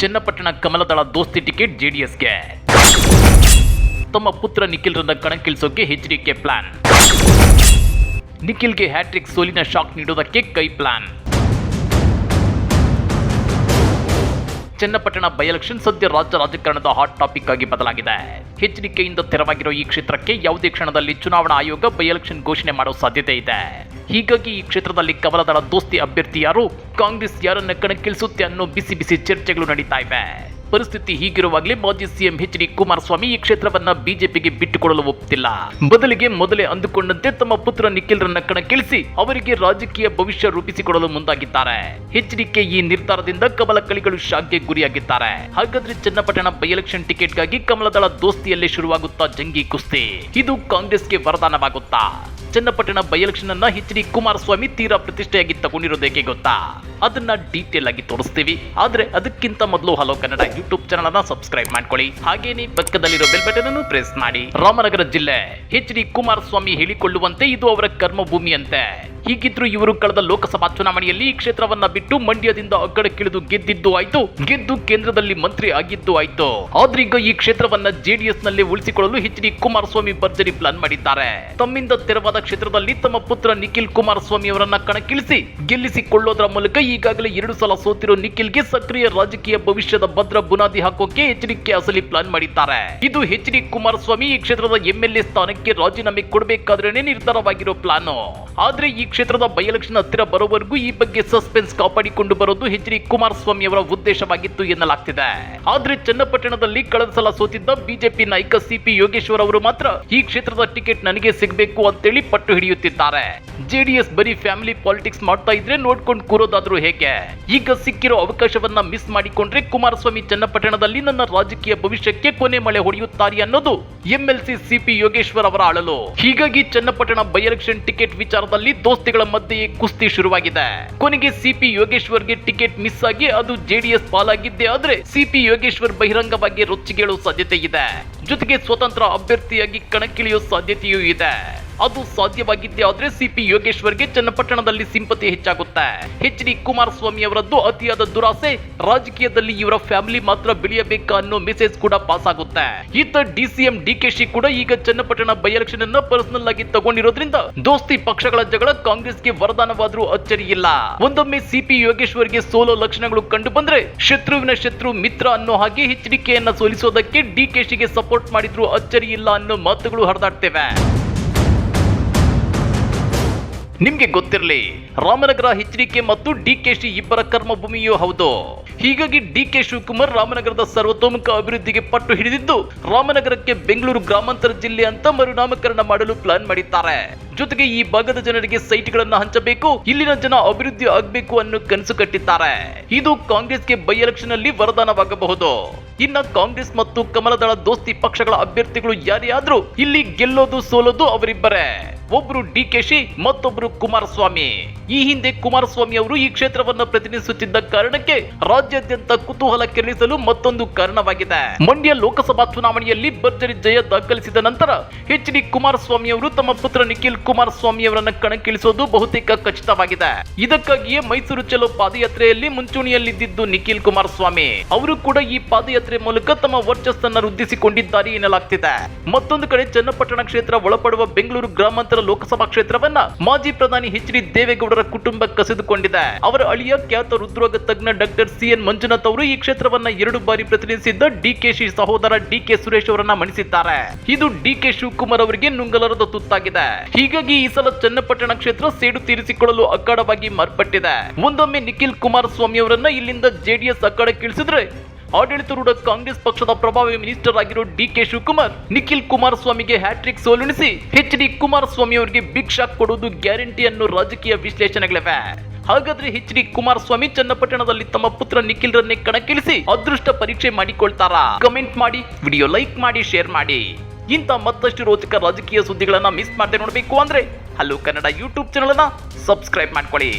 ಚನ್ನಪಟ್ಟಣ ಕಮಲದಳ ದೋಸ್ತಿ ಟಿಕೆಟ್ ಜೆಡಿಎಸ್ಗೆ. ತಮ್ಮ ಪುತ್ರ ನಿಖಿಲ್ರನ್ನ ಕಣಕ್ಕಿಳಿಸೋಕೆ ಎಚ್ಡಿಕೆ ಪ್ಲಾನ್. ನಿಖಿಲ್ಗೆ ಹ್ಯಾಟ್ರಿಕ್ ಸೋಲಿನ ಶಾಕ್ ನೀಡೋದಕ್ಕೆ ಕೈ ಪ್ಲಾನ್. ಚನ್ನಪಟ್ಟಣ ಬೈ ಎಲೆಕ್ಷನ್ ಸದ್ಯ ರಾಜ್ಯ ರಾಜಕಾರಣದ ಹಾಟ್ ಟಾಪಿಕ್ ಆಗಿ ಬದಲಾಗಿದೆ. ಹೆಚ್ಚರಿಕೆಯಿಂದ ತೆರವಾಗಿರೋ ಈ ಕ್ಷೇತ್ರಕ್ಕೆ ಯಾವುದೇ ಕ್ಷಣದಲ್ಲಿ ಚುನಾವಣಾ ಆಯೋಗ ಬೈ ಎಲೆಕ್ಷನ್ ಘೋಷಣೆ ಮಾಡೋ ಸಾಧ್ಯತೆ ಇದೆ. ಹೀಗಾಗಿ ಈ ಕ್ಷೇತ್ರದಲ್ಲಿ ಕವಲದಳ ದೋಸ್ತಿ ಅಭ್ಯರ್ಥಿ ಯಾರು ಕಾಂಗ್ರೆಸ್ ಯಾರನ್ನ ಕಣಕ್ಕಿಳಿಸುತ್ತೆ ಅನ್ನೋ ಬಿಸಿ ಬಿಸಿ ಚರ್ಚೆಗಳು ನಡೀತಾ ಇವೆ. ಪರಿಸ್ಥಿತಿ ಹೀಗಿರುವಾಗಲೇ ಮಾಜಿ ಸಿಎಂ ಎಚ್ ಡಿ ಕುಮಾರಸ್ವಾಮಿ ಈ ಕ್ಷೇತ್ರವನ್ನ ಬಿಜೆಪಿಗೆ ಬಿಟ್ಟುಕೊಡಲು ಒಪ್ಪುತ್ತಿಲ್ಲ ಬದಲಿಗೆ ಮೊದಲೇ ಅಂದುಕೊಂಡಂತೆ ತಮ್ಮ ಪುತ್ರ ನಿಖಿಲ್ರನ್ನ ಕಣಕ್ಕಿಳಿಸಿ ಅವರಿಗೆ ರಾಜಕೀಯ ಭವಿಷ್ಯ ರೂಪಿಸಿಕೊಡಲು ಮುಂದಾಗಿದ್ದಾರೆ. ಎಚ್ ಈ ನಿರ್ಧಾರದಿಂದ ಕಮಲ ಕಳಿಗಳು ಶಾಕ್ಗೆ ಗುರಿಯಾಗಿದ್ದಾರೆ. ಹಾಗಾದ್ರೆ ಚನ್ನಪಟ್ಟಣ ಬೈ ಎಲೆಕ್ಷನ್ ಟಿಕೆಟ್ಗಾಗಿ ಕಮಲದಳ ದೋಸ್ತಿಯಲ್ಲೇ ಶುರುವಾಗುತ್ತಾ ಜಂಗಿ ಕುಸ್ತಿ. ಇದು ಕಾಂಗ್ರೆಸ್ಗೆ ವರದಾನವಾಗುತ್ತಾ? ಚನ್ನಪಟ್ಟಣ ಬೈ ಎಲೆಕ್ಷನ್ ಅನ್ನ ಎಚ್ ಡಿ ಕುಮಾರಸ್ವಾಮಿ ತೀರಾ ಪ್ರತಿಷ್ಠೆಯಾಗಿ ತಗೊಂಡಿರೋದೇಕೆ ಗೊತ್ತಾ? ಅದನ್ನ ಡೀಟೇಲ್ ಆಗಿ ತೋರಿಸ್ತೀವಿ. ಆದ್ರೆ ಅದಕ್ಕಿಂತ ಮೊದಲು ಹಲೋ ಕನ್ನಡ ಯೂಟ್ಯೂಬ್ ಚಾನಲ್ ಅನ್ನ ಸಬ್ಸ್ಕ್ರೈಬ್ ಮಾಡ್ಕೊಳ್ಳಿ. ಹಾಗೇನೆ ಪಕ್ಕದಲ್ಲಿರೋ ಬೆಲ್ ಬಟನ್ ಅನ್ನು ಪ್ರೆಸ್ ಮಾಡಿ. ರಾಮನಗರ ಜಿಲ್ಲೆ ಎಚ್ ಡಿ ಕುಮಾರಸ್ವಾಮಿ ಹೇಳಿಕೊಳ್ಳುವಂತೆ ಇದು ಅವರ ಕರ್ಮಭೂಮಿ ಅಂತೆ ಹೀಗಿದ್ರು ಇವರು ಕಳೆದ ಲೋಕಸಭಾ ಚುನಾವಣೆಯಲ್ಲಿ ಈ ಕ್ಷೇತ್ರವನ್ನ ಬಿಟ್ಟು ಮಂಡ್ಯದಿಂದ ಅಗ್ಗಡಕ್ಕಿಳಿದು ಗೆದ್ದಿದ್ದು ಆಯ್ತು. ಗೆದ್ದು ಕೇಂದ್ರದಲ್ಲಿ ಮಂತ್ರಿ ಆಗಿದ್ದು ಆಯ್ತು. ಆದ್ರೀಗ ಈ ಕ್ಷೇತ್ರವನ್ನ ಜೆಡಿಎಸ್ನಲ್ಲಿ ಉಳಿಸಿಕೊಳ್ಳಲು ಎಚ್ ಡಿ ಕುಮಾರಸ್ವಾಮಿ ಭರ್ಜರಿ ಪ್ಲಾನ್ ಮಾಡಿದ್ದಾರೆ. ತಮ್ಮಿಂದ ತೆರವಾದ ಕ್ಷೇತ್ರದಲ್ಲಿ ತಮ್ಮ ಪುತ್ರ ನಿಖಿಲ್ ಕುಮಾರಸ್ವಾಮಿ ಅವರನ್ನ ಕಣಕ್ಕಿಳಿಸಿ ಗೆಲ್ಲಿಸಿಕೊಳ್ಳೋದರ ಮೂಲಕ ಈಗಾಗಲೇ ಎರಡು ಸಲ ಸೋತಿರೋ ನಿಖಿಲ್ಗೆ ಸಕ್ರಿಯ ರಾಜಕೀಯ ಭವಿಷ್ಯದ ಭದ್ರ ಬುನಾದಿ ಹಾಕೋಕೆ ಎಚ್ ಡಿ ಅಸಲಿ ಪ್ಲಾನ್ ಮಾಡಿದ್ದಾರೆ. ಇದು ಎಚ್ ಡಿ ಕುಮಾರಸ್ವಾಮಿ ಈ ಕ್ಷೇತ್ರದ ಎಂಎಲ್ಎ ಸ್ಥಾನಕ್ಕೆ ರಾಜೀನಾಮೆ ಕೊಡಬೇಕಾದ್ರೇನೆ ನಿರ್ಧಾರವಾಗಿರೋ ಪ್ಲಾನ್. ಆದ್ರೆ ಈ ಕ್ಷೇತ್ರದ ಬೈ ಎಲೆಕ್ಷನ್ ಹತ್ತಿರ ಬರೋವರೆಗೂ ಈ ಬಗ್ಗೆ ಸಸ್ಪೆನ್ಸ್ ಕಾಪಾಡಿಕೊಂಡು ಬರೋದು ಎಚ್ ಡಿ ಕುಮಾರಸ್ವಾಮಿ ಅವರ ಉದ್ದೇಶವಾಗಿತ್ತು ಎನ್ನಲಾಗ್ತಿದೆ. ಆದ್ರೆ ಚನ್ನಪಟ್ಟಣದಲ್ಲಿ ಕಳೆದ ಸಲ ಸೋತಿದ್ದ ಬಿಜೆಪಿ ನಾಯಕ ಸಿಪಿ ಯೋಗೇಶ್ವರ್ ಅವರು ಮಾತ್ರ ಈ ಕ್ಷೇತ್ರದ ಟಿಕೆಟ್ ನನಗೆ ಸಿಗಬೇಕು ಅಂತೇಳಿ ಪಟ್ಟು ಹಿಡಿಯುತ್ತಿದ್ದಾರೆ. ಜೆಡಿಎಸ್ ಬರೀ ಫ್ಯಾಮಿಲಿ ಪಾಲಿಟಿಕ್ಸ್ ಮಾಡ್ತಾ ಇದ್ರೆ ನೋಡ್ಕೊಂಡು ಕೂರೋದಾದ್ರೂ ಹೇಗೆ? ಈಗ ಸಿಕ್ಕಿರೋ ಅವಕಾಶವನ್ನ ಮಿಸ್ ಮಾಡಿಕೊಂಡ್ರೆ ಕುಮಾರಸ್ವಾಮಿ ಚನ್ನಪಟ್ಟಣದಲ್ಲಿ ನನ್ನ ರಾಜಕೀಯ ಭವಿಷ್ಯಕ್ಕೆ ಕೊನೆ ಮಳೆ ಹೊಡೆಯುತ್ತಾರೆ ಅನ್ನೋದು ಎಂಎಲ್ಸಿ ಸಿಪಿ ಯೋಗೇಶ್ವರ್ ಅವರ ಅಳಲು. ಹೀಗಾಗಿ ಚನ್ನಪಟ್ಟಣ ಬೈ ಎಲೆಕ್ಷನ್ ಟಿಕೆಟ್ ವಿಚಾರದಲ್ಲಿ ದೋಸ್ತಿಗಳ ಮಧ್ಯೆ ಕುಸ್ತಿ ಶುರುವಾಗಿದೆ. ಕೊನೆಗೆ ಸಿಪಿ ಯೋಗೇಶ್ವರ್ಗೆ ಟಿಕೆಟ್ ಮಿಸ್ ಆಗಿ ಅದು ಜೆಡಿಎಸ್ ಪಾಲಾಗಿದ್ದೆ ಆದ್ರೆ ಸಿಪಿ ಯೋಗೇಶ್ವರ್ ಬಹಿರಂಗವಾಗಿ ರೊಚ್ಚಿಗೇಳುವ ಸಾಧ್ಯತೆ ಇದೆ. ಜೊತೆಗೆ ಸ್ವತಂತ್ರ ಅಭ್ಯರ್ಥಿಯಾಗಿ ಕಣಕ್ಕಿಳಿಯೋ ಸಾಧ್ಯತೆಯೂ ಇದೆ. ಅದು ಸಾಧ್ಯವಾಗಿದ್ದೇ ಆದ್ರೆ ಸಿಪಿ ಯೋಗೇಶ್ವರ್ಗೆ ಚನ್ನಪಟ್ಟಣದಲ್ಲಿ ಸಿಂಪತಿ ಹೆಚ್ಚಾಗುತ್ತೆ. ಎಚ್ ಡಿ ಕುಮಾರಸ್ವಾಮಿ ಅವರದ್ದು ಅತಿಯಾದ ದುರಾಸೆ, ರಾಜಕೀಯದಲ್ಲಿ ಇವರ ಫ್ಯಾಮಿಲಿ ಮಾತ್ರ ಬೆಳೆಯಬೇಕಾ ಅನ್ನೋ ಮೆಸೇಜ್ ಕೂಡ ಪಾಸ್ ಆಗುತ್ತೆ. ಇತ್ತ ಡಿಸಿಎಂ ಡಿಕೆಶಿ ಕೂಡ ಈಗ ಚನ್ನಪಟ್ಟಣ ಬೈ ಎಲೆಕ್ಷನ್ ಅನ್ನ ಪರ್ಸನಲ್ ಆಗಿ ತಗೊಂಡಿರೋದ್ರಿಂದ ದೋಸ್ತಿ ಪಕ್ಷಗಳ ಜಗಳ ಕಾಂಗ್ರೆಸ್ಗೆ ವರದಾನವಾದ್ರೂ ಅಚ್ಚರಿ ಇಲ್ಲ. ಒಂದೊಮ್ಮೆ ಸಿಪಿ ಯೋಗೇಶ್ವರ್ಗೆ ಸೋಲೋ ಲಕ್ಷಣಗಳು ಕಂಡು ಬಂದ್ರೆ ಶತ್ರುವಿನ ಶತ್ರು ಮಿತ್ರ ಅನ್ನೋ ಹಾಗೆ ಎಚ್ಡಿಕೆಯನ್ನ ಸೋಲಿಸೋದಕ್ಕೆ ಡಿಕೆಶಿಗೆ ಸಪೋರ್ಟ್ ಮಾಡಿದ್ರು ಅಚ್ಚರಿ ಇಲ್ಲ ಅನ್ನೋ ಮಾತುಗಳು ಹರಿದಾಡ್ತೇವೆ. ನಿಮ್ಗೆ ಗೊತ್ತಿರಲಿ ರಾಮನಗರ ಎಚ್ಡಿಕೆ ಮತ್ತು ಡಿಕೆಶಿ ಇಬ್ಬರ ಕರ್ಮಭೂಮಿಯೂ ಹೌದು. ಹೀಗಾಗಿ ಡಿಕೆ ಶಿವಕುಮಾರ್ ರಾಮನಗರದ ಸರ್ವತೋಮುಖ ಅಭಿವೃದ್ಧಿಗೆ ಪಟ್ಟು ಹಿಡಿದಿದ್ದು ರಾಮನಗರಕ್ಕೆ ಬೆಂಗಳೂರು ಗ್ರಾಮಾಂತರ ಜಿಲ್ಲೆ ಅಂತ ಮರುನಾಮಕರಣ ಮಾಡಲು ಪ್ಲಾನ್ ಮಾಡಿದ್ದಾರೆ. ಜೊತೆಗೆ ಈ ಭಾಗದ ಜನರಿಗೆ ಸೈಟ್ಗಳನ್ನು ಹಂಚಬೇಕು, ಇಲ್ಲಿನ ಜನ ಅಭಿವೃದ್ಧಿ ಆಗಬೇಕು ಅನ್ನೋ ಕನಸು ಕಟ್ಟಿದ್ದಾರೆ. ಇದು ಕಾಂಗ್ರೆಸ್ಗೆ ಬೈ ಎಲೆಕ್ಷನ್ ಅಲ್ಲಿ ವರದಾನವಾಗಬಹುದು. ಇನ್ನ ಕಾಂಗ್ರೆಸ್ ಮತ್ತು ಕಮಲದಳ ದೋಸ್ತಿ ಪಕ್ಷಗಳ ಅಭ್ಯರ್ಥಿಗಳು ಯಾರೇ ಆದ್ರೂ ಇಲ್ಲಿ ಗೆಲ್ಲೋದು ಸೋಲೋದು ಅವರಿಬ್ಬರೇ. ಒಬ್ರು ಡಿಕೆಶಿ ಮತ್ತೊಬ್ರು ಕುಮಾರಸ್ವಾಮಿ. ಈ ಹಿಂದೆ ಕುಮಾರಸ್ವಾಮಿ ಅವರು ಈ ಕ್ಷೇತ್ರವನ್ನು ಪ್ರತಿನಿಧಿಸುತ್ತಿದ್ದ ಕಾರಣಕ್ಕೆ ರಾಜ್ಯಾದ್ಯಂತ ಕುತೂಹಲ ಕೆರಳಿಸಲು ಮತ್ತೊಂದು ಕಾರಣವಾಗಿದೆ. ಮಂಡ್ಯ ಲೋಕಸಭಾ ಚುನಾವಣೆಯಲ್ಲಿ ಭರ್ಜರಿ ಜಯ ದಾಖಲಿಸಿದ ನಂತರ ಎಚ್ ಡಿ ಕುಮಾರಸ್ವಾಮಿ ಅವರು ತಮ್ಮ ಪುತ್ರ ನಿಖಿಲ್ ಕುಮಾರಸ್ವಾಮಿ ಅವರನ್ನು ಕಣಕ್ಕಿಳಿಸೋದು ಬಹುತೇಕ ಖಚಿತವಾಗಿದೆ ಇದಕ್ಕಾಗಿಯೇ ಮೈಸೂರು ಚಲೋ ಪಾದಯಾತ್ರೆಯಲ್ಲಿ ಮುಂಚೂಣಿಯಲ್ಲಿದ್ದಿದ್ದು ನಿಖಿಲ್ ಕುಮಾರಸ್ವಾಮಿ. ಅವರು ಕೂಡ ಈ ಪಾದಯಾತ್ರೆ ಮೂಲಕ ತಮ್ಮ ವರ್ಚಸ್ಸನ್ನು ವೃದ್ಧಿಸಿಕೊಂಡಿದ್ದಾರೆ ಎನ್ನಲಾಗ್ತಿದೆ. ಮತ್ತೊಂದು ಕಡೆ ಚನ್ನಪಟ್ಟಣ ಕ್ಷೇತ್ರ ಒಳಪಡುವ ಬೆಂಗಳೂರು ಗ್ರಾಮಾಂತರ ಲೋಕಸಭಾ ಕ್ಷೇತ್ರವನ್ನ ಮಾಜಿ ಪ್ರಧಾನಿ ಎಚ್ ಡಿ ದೇವೇಗೌಡರ ಕುಟುಂಬ ಕಸಿದುಕೊಂಡಿದೆ. ಅವರ ಅಳಿಯ ಖ್ಯಾತ ಹೃದ್ರೋಗ ತಜ್ಞ ಡಾಕ್ಟರ್ ಸಿ ಎನ್ ಮಂಜುನಾಥ್ ಅವರು ಈ ಕ್ಷೇತ್ರವನ್ನ ಎರಡು ಬಾರಿ ಪ್ರತಿನಿಧಿಸಿದ್ದ ಡಿಕೆಶಿ ಸಹೋದರ ಡಿಕೆ ಸುರೇಶ್ ಅವರನ್ನ ಮಣಿಸಿದ್ದಾರೆ. ಇದು ಡಿಕೆ ಶಿವಕುಮಾರ್ ಅವರಿಗೆ ನುಂಗಲರದ ತುತ್ತಾಗಿದೆ. ಹೀಗಾಗಿ ಈ ಸಲ ಚನ್ನಪಟ್ಟಣ ಕ್ಷೇತ್ರ ಸೇಡು ತೀರಿಸಿಕೊಳ್ಳಲು ಅಖಾಡವಾಗಿ ಮಾರ್ಪಟ್ಟಿದೆ. ಮುಂದೊಮ್ಮೆ ನಿಖಿಲ್ ಕುಮಾರಸ್ವಾಮಿ ಅವರನ್ನ ಇಲ್ಲಿಂದ ಜೆಡಿಎಸ್ ಅಖಾಡಕ್ಕಿಳಿಸಿದ್ರೆ ಆಡಳಿತಾರೂಢ ಕಾಂಗ್ರೆಸ್ ಪಕ್ಷದ ಪ್ರಭಾವಿ ಮಿನಿಸ್ಟರ್ ಆಗಿರೋ ಡಿ ಕೆ ಶಿವಕುಮಾರ್, ನಿಖಿಲ್ ಕುಮಾರಸ್ವಾಮಿಗೆ ಹ್ಯಾಟ್ರಿಕ್ ಸೋಲುಣಿಸಿ ಎಚ್ ಡಿ ಕುಮಾರಸ್ವಾಮಿ ಅವರಿಗೆ ಬಿಗ್ ಶಾಕ್ ಕೊಡುವುದು ಗ್ಯಾರಂಟಿ ಅನ್ನೋ ರಾಜಕೀಯ ವಿಶ್ಲೇಷಣೆಗಳಿವೆ. ಹಾಗಾದ್ರೆ ಎಚ್ ಡಿ ಕುಮಾರಸ್ವಾಮಿ ಚನ್ನಪಟ್ಟಣದಲ್ಲಿ ತಮ್ಮ ಪುತ್ರ ನಿಖಿಲ್ ರನ್ನೇ ಕಣಕ್ಕಿಳಿಸಿ ಅದೃಷ್ಟ ಪರೀಕ್ಷೆ ಮಾಡಿಕೊಳ್ತಾರಾ? ಕಮೆಂಟ್ ಮಾಡಿ ವಿಡಿಯೋ ಲೈಕ್ ಮಾಡಿ ಶೇರ್ ಮಾಡಿ. ಇಂಥ ಮತ್ತಷ್ಟು ರೋಚಕ ರಾಜಕೀಯ ಸುದ್ದಿಗಳನ್ನ ಮಿಸ್ ಮಾಡದೆ ನೋಡಬೇಕು ಅಂದ್ರೆ ಹಲೋ ಕನ್ನಡ ಯೂಟ್ಯೂಬ್ ಚಾನಲ್ ಅನ್ನ ಸಬ್ಸ್ಕ್ರೈಬ್ ಮಾಡ್ಕೊಳ್ಳಿ.